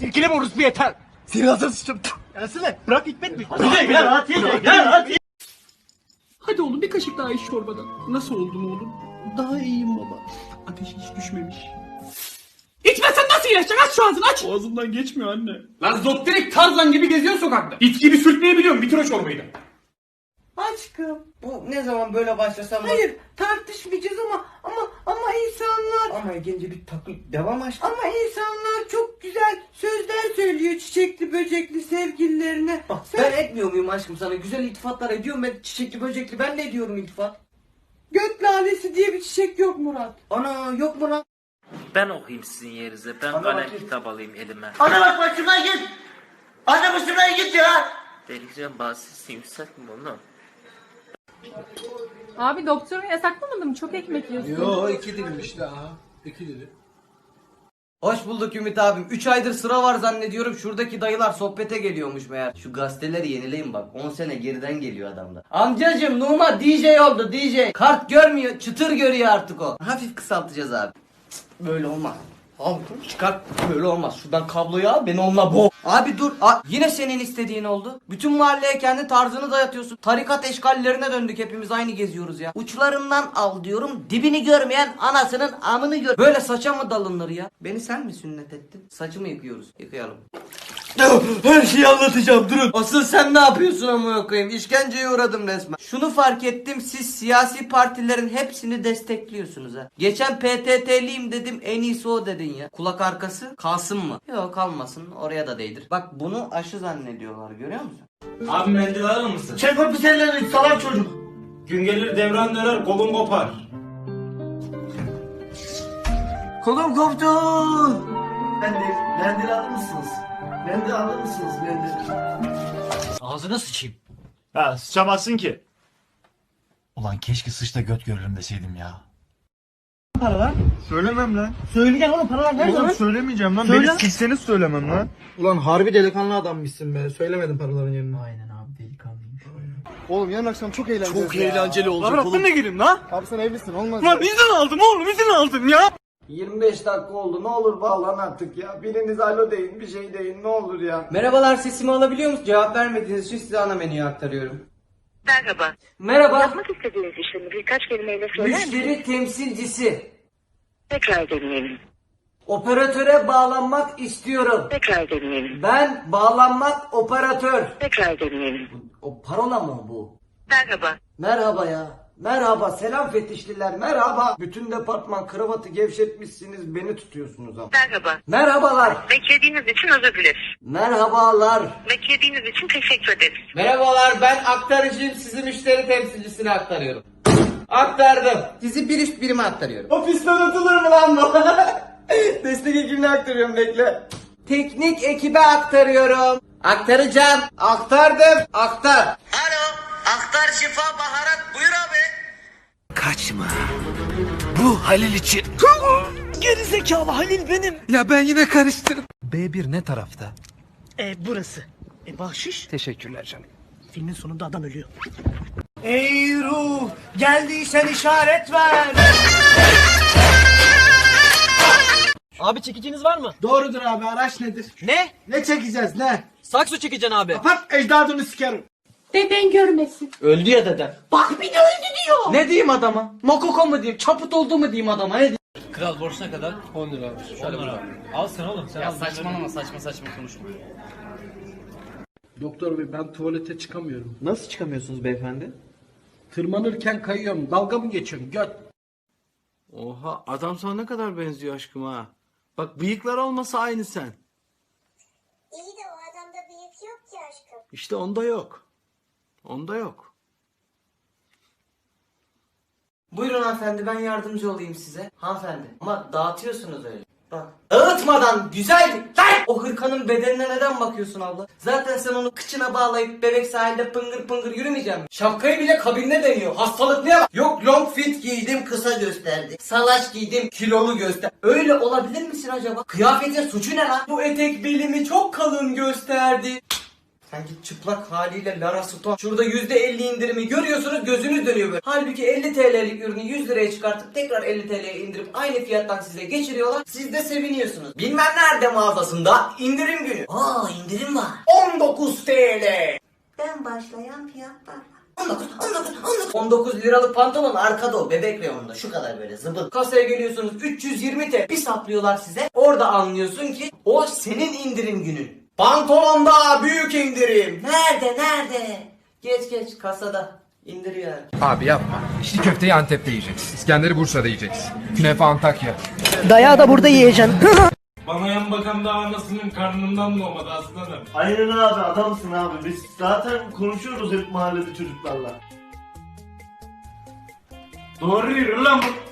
Silkile borusu bir yeter. Seni hazır sıçtım. Gelsene. Bırak Hikmet mi? Gel rahat ye, gel rahat ye. Hadi oğlum bir kaşık daha iç çorbadan. Nasıl oldun oğlum? Daha iyiyim baba. Ateş hiç düşmemiş. İçmezsen nasıl iyileşecek? Aç şu ağzını aç. Ağzımdan geçmiyor anne. Lan direkt Tarzan gibi geziyor sokakta. İt gibi sürtmeyebiliyorum. Bitir o çorbayı da. Aşkım. Bu ne zaman böyle başlasam? Hayır tartışmayacağız ama ama ama insanlar Ama gelince bir takıl devam aşkım. ama insanlar çok güzel sözler söylüyor çiçekli böcekli sevgililerine. Sen Ben etmiyor muyum aşkım sana? Güzel iltifatlar ediyorum ben çiçekli böcekli ben de ediyorum iltifat. göt lalesi diye bir çiçek yok Murat. Ana yok mu lan? Ben okuyayım sizin yerinize. Ben kalem kitap alayım elime. Ana bak başıma git. Ana başıma git ya. Delireceğim bazı sesini yükseltme oğlum. Abi doktorun yasaklamadı mı? Çok ekmek yiyorsun. Yo iki dilim işte aha. İki dilim. Hoş bulduk Ümit abim. 3 aydır sıra var zannediyorum. Şuradaki dayılar sohbete geliyormuş meğer. Şu gazeteleri yenileyin bak. 10 sene geriden geliyor adamda. Amcacım Numa DJ oldu DJ. Kart görmüyor. Çıtır görüyor artık o. Hafif kısaltacağız abi. Cık, Böyle olmaz. Abi çıkar. Böyle olmaz. Şuradan kabloyu al beni onunla bo. Abi dur. A- yine senin istediğin oldu. Bütün mahalleye kendi tarzını dayatıyorsun. Tarikat eşkallerine döndük hepimiz aynı geziyoruz ya. Uçlarından al diyorum. Dibini görmeyen anasının amını gör. Böyle saça mı dalınır ya? Beni sen mi sünnet ettin? Saçımı yıkıyoruz. Yıkayalım. Her şeyi anlatacağım durun. Asıl sen ne yapıyorsun amına koyayım? İşkenceye uğradım resmen. Şunu fark ettim siz siyasi partilerin hepsini destekliyorsunuz ha. Geçen PTT'liyim dedim en iyisi o dedin ya. Kulak arkası kalsın mı? Yok kalmasın oraya da değdir. Bak bunu aşı zannediyorlar görüyor musun? Abi mendil alır mısın? Çek o pis ellerini salak çocuk. Gün gelir devran döner kolun kopar. Kolum koptu. Mendil, mendil alır mısınız? Mendil alır mısınız mendil? Ağzına sıçayım. Ha sıçamazsın ki. Ulan keşke sıçta göt görürüm deseydim ya. Söylemem lan. Söyleyeceksin oğlum paralar nerede Oğlum söylemeyeceğim lan. Söyle. Beni silseniz söylemem lan. Ulan harbi delikanlı adammışsın be. Söylemedin paraların yerini. Aynen abi delikanlıymış. Oğlum yarın akşam çok eğlenceli. Çok eğlenceli Lan Rabbim ne gireyim lan? Abi sen evlisin olmaz. Lan izin aldım oğlum izin aldım ya. 25 dakika oldu ne olur bağlan artık ya. Biriniz alo deyin bir şey deyin ne olur ya. Merhabalar sesimi alabiliyor musunuz? Cevap vermediğiniz için size ana menüyü aktarıyorum. Merhaba. Merhaba. Yapmak istediğiniz işlemi birkaç kelimeyle söyler misiniz? Müşteri temsilcisi. Tekrar deneyelim. Operatöre bağlanmak istiyorum. Tekrar deneyelim. Ben bağlanmak operatör. Tekrar deneyelim. O parola mı bu? Merhaba. Merhaba ya. Merhaba selam fetişliler merhaba. Bütün departman kravatı gevşetmişsiniz beni tutuyorsunuz ama. Merhaba. Merhabalar. Beklediğiniz için özür dileriz. Merhabalar. Beklediğiniz için teşekkür ederiz. Merhabalar ben aktarıcıyım sizi müşteri temsilcisine aktarıyorum. Aktardım. Sizi bir üst birime aktarıyorum. Ofiste unutulur mu lan bu? Destek ekibine aktarıyorum bekle. Teknik ekibe aktarıyorum. Aktaracağım. Aktardım. Aktar. Alo. Aktar şifa baharat buyur abi. Kaçma. Bu Halil için. Gerizekalı Halil benim. Ya ben yine karıştırdım. B1 ne tarafta? E burası. E bahşiş. Teşekkürler canım. Filmin sonunda adam ölüyor. Ey ruh geldiysen işaret ver. Abi çekiciniz var mı? Doğrudur abi araç nedir? Ne? Ne çekeceğiz ne? Sakso çekeceksin abi. Kapat ecdadını sikerim. Deden görmesin. Öldü ya dedem. Bak bir de öldü diyor. Ne diyeyim adama? Mokoko mu diyeyim? Çaput oldu mu diyeyim adama? Ne diyeyim? Kral borçuna kadar 10 lira abi. Şöyle 10 lira. Al sen oğlum sen al. Saçmalama saçma saçma konuşma. Doktor bey ben tuvalete çıkamıyorum. Nasıl çıkamıyorsunuz beyefendi? Tırmanırken kayıyorum. Dalga mı geçiyorum? Göt. Oha adam sana ne kadar benziyor aşkım ha. Bak bıyıklar olmasa aynı sen. İyi de o adamda bıyık yok ki aşkım. İşte onda yok. Onda yok. Buyurun hanımefendi ben yardımcı olayım size. Hanımefendi ama dağıtıyorsunuz öyle. Bak. Dağıtmadan güzel. Lan! O hırkanın bedenine neden bakıyorsun abla? Zaten sen onu kıçına bağlayıp bebek sahilde pıngır pıngır yürümeyeceksin mi? Şapkayı bile kabinde deniyor. Hastalık ne bak? Yok long fit giydim kısa gösterdi. Salaş giydim kilolu göster. Öyle olabilir misin acaba? Kıyafetin suçu ne lan? Bu etek belimi çok kalın gösterdi. Sanki çıplak haliyle Lara Stone. Şurada %50 indirimi görüyorsunuz gözünüz dönüyor böyle. Halbuki 50 TL'lik ürünü 100 liraya çıkartıp tekrar 50 TL'ye indirip aynı fiyattan size geçiriyorlar. Siz de seviniyorsunuz. Bilmem nerede mağazasında indirim günü. Aa indirim var. 19 TL. Ben başlayan fiyatlar. 19, 19, 19. 19 liralık pantolon arkada o bebek reyonunda şu kadar böyle zıbıl. Kasaya geliyorsunuz 320 TL bir saplıyorlar size. Orada anlıyorsun ki o senin indirim günün. Pantolonda büyük indirim. Nerede nerede? Geç geç kasada indiriyor. Abi yapma. İşte köfteyi Antep'te yiyeceksin. İskender'i Bursa'da yiyeceksin. Künefe Antakya. Dayağı da burada yiyeceksin. Bana yan bakan da anasının karnından doğmadı aslanım. Aynen abi adamsın abi. Biz zaten konuşuyoruz hep mahallede çocuklarla. Doğru yürü lan bu.